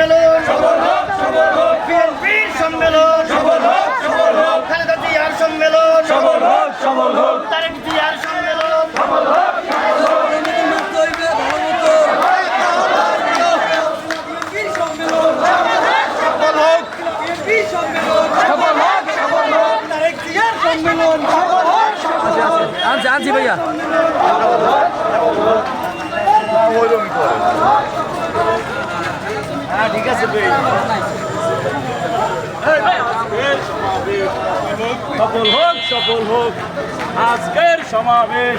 সম্মেলন। বিএনপির সম্মেলন। খালেদা জিয়ার সম্মেলন। তারেক জিয়ার সম্মেলন। সম্মেলন আনছি আনছি ভাইয়া। সফল হোক সফল হোক। আজকের সমাবেশ।